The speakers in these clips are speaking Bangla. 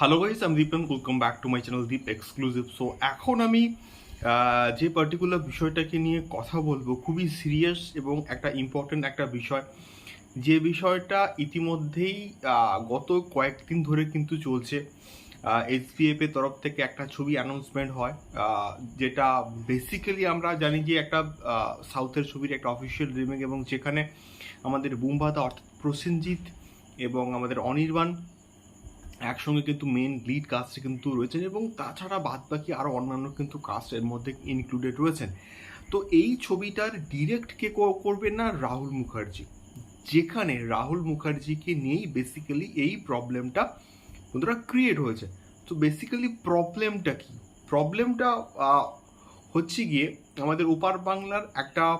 হ্যালো গাইস আমি Dipan welcome back to my channel Deep exclusive so এখন আমি যে পার্টিকুলার বিষয়টাকে নিয়ে কথা বলব, খুবই সিরিয়াস এবং একটা ইম্পর্টেন্ট একটা বিষয়। যে বিষয়টা ইতিমধ্যেই গত কয়েকদিন ধরে কিন্তু চলছে। এসবিএফ এর তরফ থেকে একটা ছবি অ্যানাউন্সমেন্ট হয় যেটা বেসিক্যালি আমরা জানি যে একটা সাউথের ছবির একটা অফিসিয়াল রিমেক এবং যেখানে আমাদের বুমবাদা অর্থাৎ প্রসেনজিৎ এবং আমাদের অনির্বাণ একসঙ্গে কিন্তু মেন লিড কাস্টে কিন্তু রয়েছেন এবং তাছাড়া বাদ বাকি আরও অন্যান্য কিন্তু কাস্ট এর মধ্যে ইনক্লুডেড রয়েছেন। তো এই ছবিটার ডিরেক্ট কে কো- করবেন না রাহুল মুখার্জি। যেখানে রাহুল মুখার্জিকে নিয়েই বেসিক্যালি এই প্রবলেমটা বন্ধুরা ক্রিয়েট হয়েছে। তো বেসিক্যালি প্রবলেমটা কি? প্রবলেমটা হচ্ছে গিয়ে আমাদের ওপার বাংলার একটা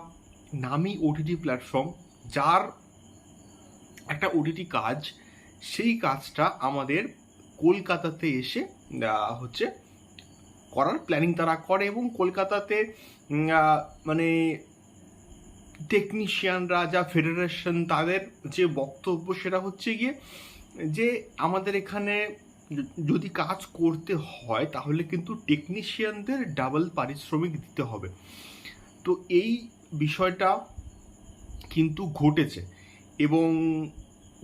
নামি ওটিটি প্ল্যাটফর্ম যার একটা ওটিটি কাজ সেই কাজটা আমাদের কলকাতাতে এসে হচ্ছে করার প্ল্যানিং তারা করে এবং কলকাতাতে মানে টেকনিশিয়ানরা যা ফেডারেশন তাদের যে বক্তব্য সেটা হচ্ছে গিয়ে যে আমাদের এখানে যদি কাজ করতে হয় তাহলে কিন্তু টেকনিশিয়ানদের ডাবল পারিশ্রমিক দিতে হবে। তো এই বিষয়টা কিন্তু ঘটেছে এবং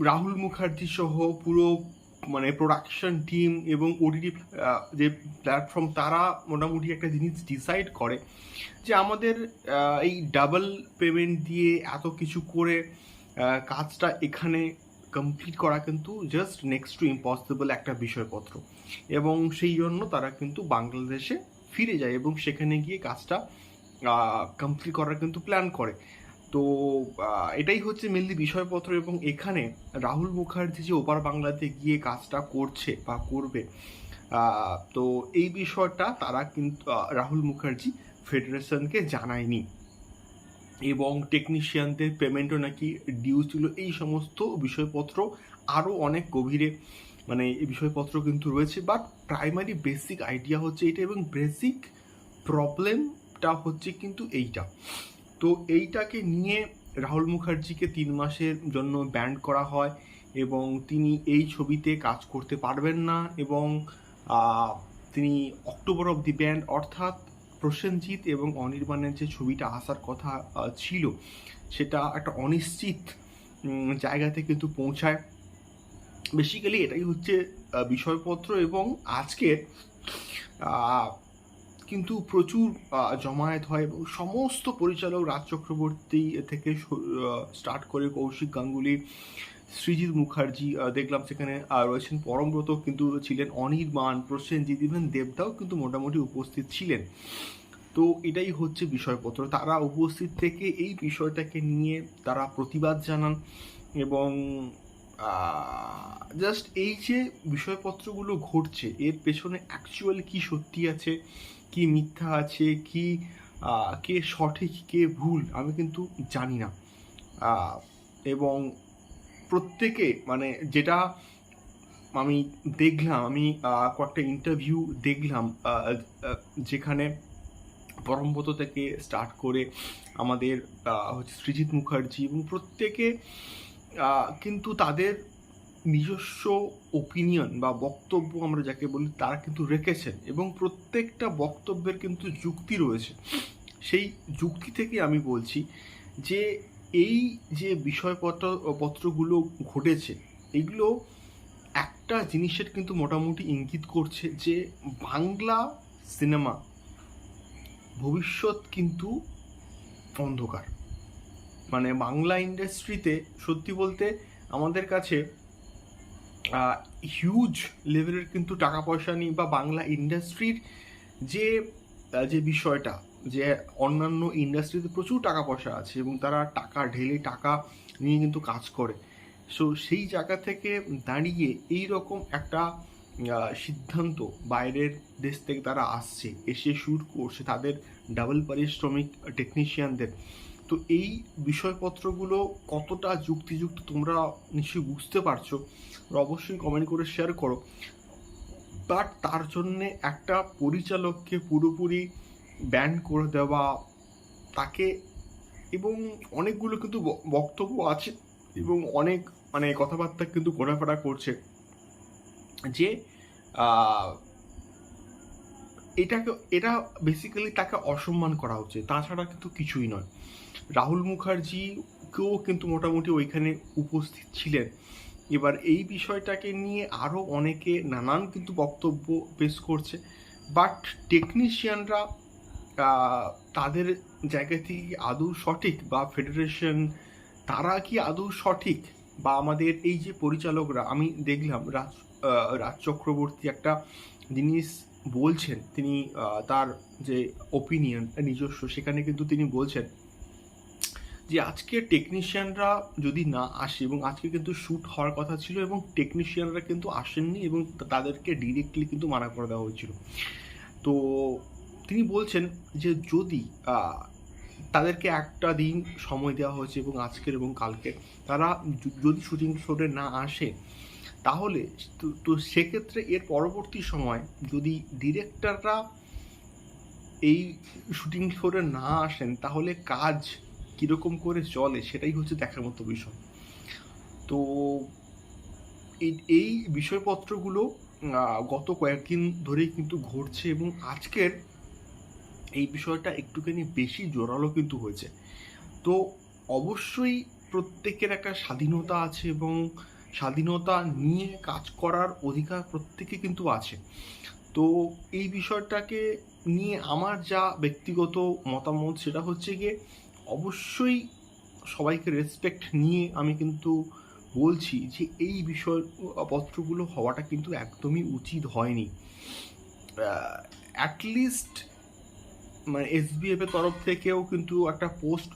রাহুল মুখার্জি সহ পুরো মানে প্রোডাকশন টিম এবং ওটিটি যে প্ল্যাটফর্ম তারা মোটামুটি একটা জিনিস ডিসাইড করে যে আমাদের এই ডাবল পেমেন্ট দিয়ে এত কিছু করে কাজটা এখানে কমপ্লিট করা কিন্তু জাস্ট নেক্সট টু ইম্পসিবল একটা বিষয়পত্র। এবং সেই জন্য তারা কিন্তু বাংলাদেশে ফিরে যায় এবং সেখানে গিয়ে কাজটা কমপ্লিট করার কিন্তু প্ল্যান করে। তো এটাই হচ্ছে মেনলি বিষয়পত্র এবং এখানে রাহুল মুখার্জি যে ওপার বাংলাতে গিয়ে কাজটা করছে বা করবে তো এই বিষয়টা তারা কিন্তু রাহুল মুখার্জি ফেডারেশনকে জানায়নি। এবং টেকনিশিয়ানদের পেমেন্টও নাকি ডিউ ছিল, এই সমস্ত বিষয়পত্র আরও অনেক গভীরে মানে এই বিষয়পত্র কিন্তু রয়েছে। বাট প্রাইমারি বেসিক আইডিয়া হচ্ছে এটা এবং বেসিক প্রবলেমটা হচ্ছে কিন্তু এইটা। তো এইটাকে নিয়ে রাহুল মুখার্জিকে তিন মাসের জন্য ব্যান্ড করা হয় এবং তিনি এই ছবিতে কাজ করতে পারবেন না এবং তিনি অক্টোবর অব দি ব্যান্ড অর্থাৎ প্রসেনজিৎ এবং অনির্বাণের যে ছবিটা আসার কথা ছিল, সেটা একটা অনিশ্চিত জায়গাতে কিন্তু পৌঁছায়। বেসিক্যালি এটাই হচ্ছে বিষয়পত্র এবং আজকে কিন্তু প্রচুর জমায়েত হয় এবং সমস্ত পরিচালক রাজ চক্রবর্তী থেকে স্টার্ট করে কৌশিক গাঙ্গুলি, সৃজিৎ মুখার্জি দেখলাম সেখানে রয়েছেন পরমব্রত কিন্তু ছিলেন অনির্বাণ প্রসেনজিৎ ইভেন দেবদাও কিন্তু মোটামুটি উপস্থিত ছিলেন। তো এটাই হচ্ছে বিষয়পত্র। তারা উপস্থিত থেকে এই বিষয়টাকে নিয়ে তারা প্রতিবাদ জানান এবং জাস্ট এই যে বিষয়পত্রগুলো ঘটছে, এর পেছনে অ্যাকচুয়াল কি সত্যি আছে কি মিথ্যা আছে, কি কে সঠিক, কে ভুল, আমি কিন্তু জানি না। এবং প্রত্যেকে মানে যেটা আমি দেখলাম, আমি কয়েকটা ইন্টারভিউ দেখলাম যেখানে পরমব্রত থেকে স্টার্ট করে আমাদের হচ্ছে সৃজিৎ মুখার্জি এবং প্রত্যেকে কিন্তু তাদের নিজস্ব ওপিনিয়ন বা বক্তব্য আমরা যাকে বলি, তারা কিন্তু রেখেছেন এবং প্রত্যেকটা বক্তব্যের কিন্তু যুক্তি রয়েছে। সেই যুক্তি থেকে আমি বলছি যে, এই যে বিষয়পত্র, পত্রগুলো ঘটেছে, এগুলো একটা জিনিসের কিন্তু মোটামুটি ইঙ্গিত করছে যে, বাংলা সিনেমা ভবিষ্যৎ কিন্তু অন্ধকার। মানে বাংলা ইন্ডাস্ট্রিতে সত্যি বলতে আমাদের কাছে হিউজ লেভেলের কিন্তু টাকা পয়সা নেই বা বাংলা ইন্ডাস্ট্রির যে যে বিষয়টা, যে অন্যান্য ইন্ডাস্ট্রিতে প্রচুর টাকা পয়সা আছে এবং তারা টাকা ঢেলে টাকা নিয়ে কিন্তু কাজ করে। সো সেই জায়গা থেকে দাঁড়িয়ে এই রকম একটা সিদ্ধান্ত বাইরের দেশ থেকে তারা আসছে, এসে শুট করছে তাদের ডাবল পারিশ্রমিক টেকনিশিয়ানদের তো এই বিষয়পত্রগুলো কতটা যুক্তিযুক্ত তোমরা নিশ্চয়ই বুঝতে পারছ অবশ্যই কমেন্ট করে শেয়ার করো। বাট তার জন্যে একটা পরিচালককে পুরোপুরি ব্যান করে দেওয়া, তাকে এবং অনেকগুলো কিন্তু বক্তব্য আছে এবং অনেক মানে কথাবার্তা কিন্তু ঘোরাফেরা করছে যে এটাকে, এটা বেসিক্যালি তাকে অসম্মান করা হচ্ছে, তাছাড়া কিন্তু কিছুই নয়। রাহুল মুখার্জিকেও কিন্তু মোটামুটি ওইখানে উপস্থিত ছিলেন। এবার এই বিষয়টাকে নিয়ে আরও অনেকে নানান কিন্তু বক্তব্য পেশ করছে বাট টেকনিশিয়ানরা তাদের জায়গা থেকে আদৌ সঠিক বা ফেডারেশন তারা কি আদৌ সঠিক? বা আমাদের এই যে পরিচালকরা, আমি দেখলাম রাজ রাজ চক্রবর্তী একটা জিনিস বলছেন, তিনি তার যে ওপিনিয়ন নিজস্ব, সেখানে কিন্তু তিনি বলছেন যে আজকে টেকনিশিয়ানরা যদি না আসে এবং আজকে কিন্তু শ্যুট হওয়ার কথা ছিল এবং টেকনিশিয়ানরা কিন্তু আসেননি এবং তাদেরকে ডিরেক্টলি কিন্তু মানা করে দেওয়া হয়েছিল। তো তিনি বলছেন যে যদি তাদেরকে একটা দিন সময় দেওয়া হয়েছে এবং আজকের এবং কালকে তারা যদি শুটিং শোটে না আসে, তাহলে তো সেক্ষেত্রে এর পরবর্তী সময় যদি ডিরেক্টররা এই শুটিং শোটে না আসেন, তাহলে কাজ কীরকম করে চলে সেটাই হচ্ছে দেখার মতো বিষয়। তো এই- বিষয়পত্রগুলো গত কয়েকদিন ধরেই কিন্তু ঘটছে এবং আজকের এই বিষয়টা একটুখানি বেশি জোরালো কিন্তু হয়েছে। তো অবশ্যই প্রত্যেকের একটা স্বাধীনতা আছে এবং স্বাধীনতা নিয়ে কাজ করার অধিকার প্রত্যেকে কিন্তু আছে। তো এই বিষয়টাকে নিয়ে আমার যা ব্যক্তিগত মতামত সেটা হচ্ছে গিয়ে অবশ্যই সবাইকে রেসপেক্ট নিয়ে আমি কিন্তু বলছি যে এই বিষয়পত্রগুলো হওয়াটা কিন্তু একদমই উচিত হয়নি। অ্যাটলিস্ট মানে এসবিএফ এর তরফ থেকেও কিন্তু একটা পোস্ট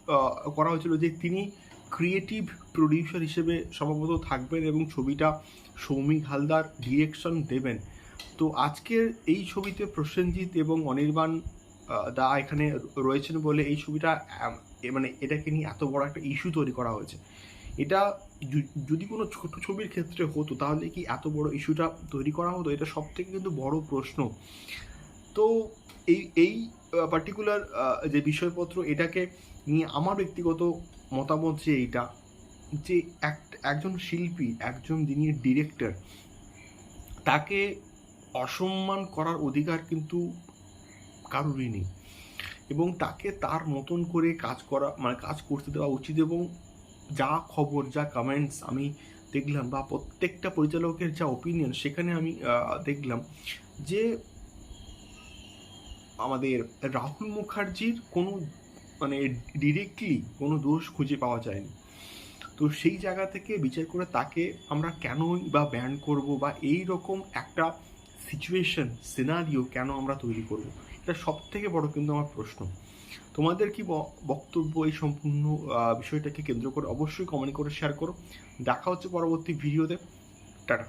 করা হয়েছিল যে তিনি ক্রিয়েটিভ প্রডিউসার হিসেবে সম্ভবত থাকবেন এবং ছবিটা সৌমিক হালদার ডিরেকশন দেবেন। তো আজকের এই ছবিতে প্রসেনজিৎ এবং অনির্বাণ দা এখানে রয়েছেন বলে এই ছবিটা মানে এটাকে নিয়ে এত বড় একটা ইস্যু তৈরি করা হয়েছে। এটা যদি কোনো ছোট ছবির ক্ষেত্রে হতো, তাহলে কি এত বড় ইস্যুটা তৈরি করা হতো? এটা সব থেকে কিন্তু বড় প্রশ্ন। তো এই এই পার্টিকুলার যে বিষয়পত্র, এটাকে নিয়ে আমার ব্যক্তিগত মতামত যে এইটা, যে এক, একজন শিল্পী, একজন যিনি ডিরেক্টর তাকে অসম্মান করার অধিকার কিন্তু কারোরই নেই। এবং তাকে তার মতন করে কাজ করা মানে কাজ করতে দেওয়া উচিত এবং যা খবর, যা কমেন্টস আমি দেখলাম বা প্রত্যেকটা পরিচালকের যা ওপিনিয়ন সেখানে আমি দেখলাম যে আমাদের রাহুল মুখার্জির কোনো মানে ডিরেক্টলি কোনো দোষ খুঁজে পাওয়া যায়নি। তো সেই জায়গা থেকে বিচার করে তাকে আমরা কেনই বা ব্যান করব বা এই রকম একটা সিচুয়েশন সিনারিও কেন আমরা তৈরি করব? এটা সব থেকে বড় কিন্তু আমার প্রশ্ন। তোমাদের কি বক্তব্য এই সম্পূর্ণ বিষয়টাকে কেন্দ্র করে অবশ্যই কমেন্ট করে শেয়ার করো। দেখা হচ্ছে পরবর্তী ভিডিওতে টাটা।